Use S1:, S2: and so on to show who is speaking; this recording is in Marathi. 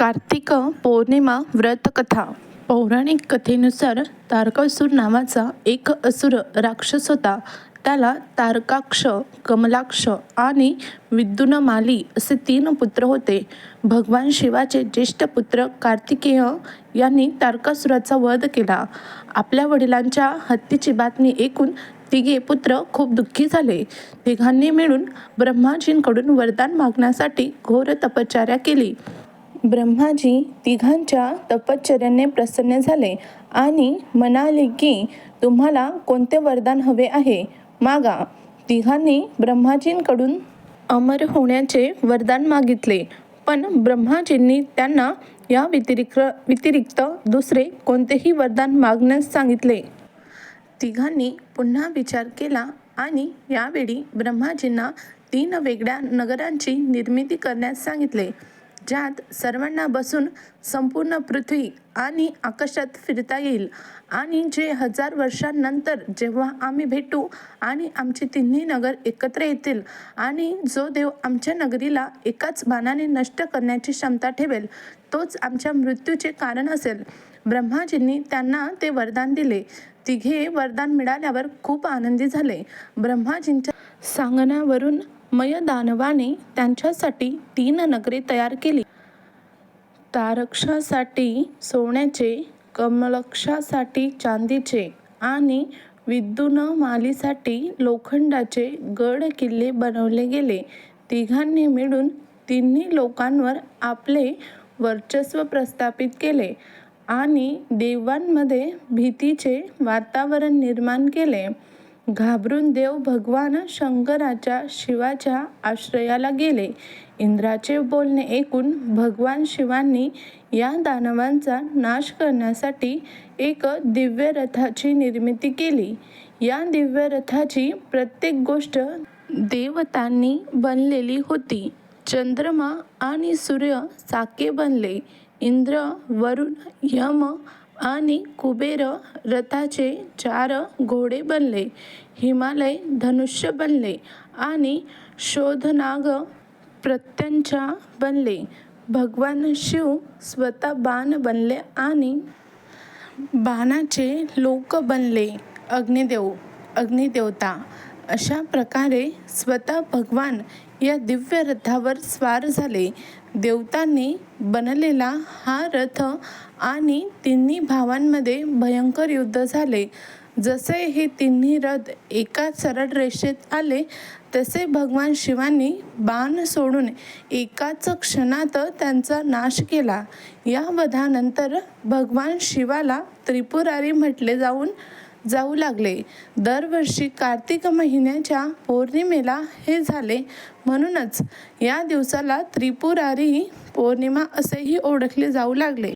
S1: कार्तिक पौर्णिमा व्रतकथा. पौराणिक कथेनुसार तारकासूर नावाचा एक असुर राक्षस होता. त्याला तारकाक्ष कमलाक्ष आणि विद्युन्माली असे तीन पुत्र होते. भगवान शिवाचे ज्येष्ठ पुत्र कार्तिकेय यांनी तारकासुराचा वध केला. आपल्या वडिलांच्या हत्येची बातमी ऐकून तिघे पुत्र खूप दुःखी झाले. तिघांनी मिळून ब्रह्माजींकडून वरदान मागण्यासाठी घोर तपश्चर्या केली. ब्रह्माजी तिघांच्या तपश्चर्याने प्रसन्न झाले आणि म्हणाले की तुम्हाला कोणते वरदान हवे आहे? मागा. तिघांनी ब्रह्माजींकडून अमर होण्याचे वरदान मागितले. पण ब्रह्माजींनी त्यांना या व्यतिरिक्त व्यतिरिक्त दुसरे कोणतेही वरदान मागण्यास सांगितले. तिघांनी पुन्हा विचार केला आणि यावेळी ब्रह्माजींना तीन वेगळ्या नगरांची निर्मिती करण्यास सांगितले. ज्यात सर्वांना बसून संपूर्ण पृथ्वी आणि आकाशात फिरता येईल. आणि जे हजार वर्षांनंतर जेव्हा आम्ही भेटू आणि आमची तिन्ही नगर एकत्र येतील आणि जो देव आमच्या नगरीला एकाच बाणाने नष्ट करण्याची क्षमता ठेवेल तोच आमच्या मृत्यूचे कारण असेल. ब्रह्माजींनी त्यांना ते वरदान दिले. तिघे वरदान मिळाल्यावर खूप आनंदी झाले. ब्रह्माजींच्या सांगण्यावरून मयदानवाने त्यांच्यासाठी तीन नगरे तयार केली. तारक्षासाठी सोन्याचे कमलक्षासाठी चांदीचे आणि विद्युन्मालीसाठी लोखंडाचे गड किल्ले बनवले गेले. तिघांनी मिळून तिन्ही लोकांवर आपले वर्चस्व प्रस्थापित केले आणि देवांमध्ये भीतीचे वातावरण निर्माण केले. घाबरून देव भगवान शंकराच्या शिवाच्या आश्रयाला गेले. इंद्राचे बोलणे ऐकून भगवान शिवांनी या दानवांचा नाश करण्यासाठी एक दिव्य रथाची निर्मिती केली. या दिव्य रथाची प्रत्येक गोष्ट देवतांनी बनलेली होती. चंद्रमा आणि सूर्य साके बनले. इंद्र वरुण यम आणि कुबेर रथाचे चार घोडे बनले हिमालय धनुष्य बनले आणि शोधनाग प्रत्यंचा बनले. भगवान शिव स्वतः बाण बनले आणि बाणाचे लोक बनले. अग्निदेव अग्निदेवता अशा प्रकारे स्वतः भगवान या दिव्य रथावर स्वार झाले. देवतांनी बनलेला हा रथ आणि तिन्ही भावांमध्ये भयंकर युद्ध झाले. जसे हे तिन्ही रथ एका सरळ रेषेत आले तसे भगवान शिवांनी बाण सोडून एकाच क्षणात त्यांचा नाश केला. या वधानंतर भगवान शिवाला त्रिपुरारी म्हटले जाऊन जाऊ लागले. दरवर्षी कार्तिक महिन्याच्या पौर्णिमेला हे झाले. म्हणूनच या दिवसाला त्रिपुरारी पौर्णिमा असेही ओळखले जाऊ लागले.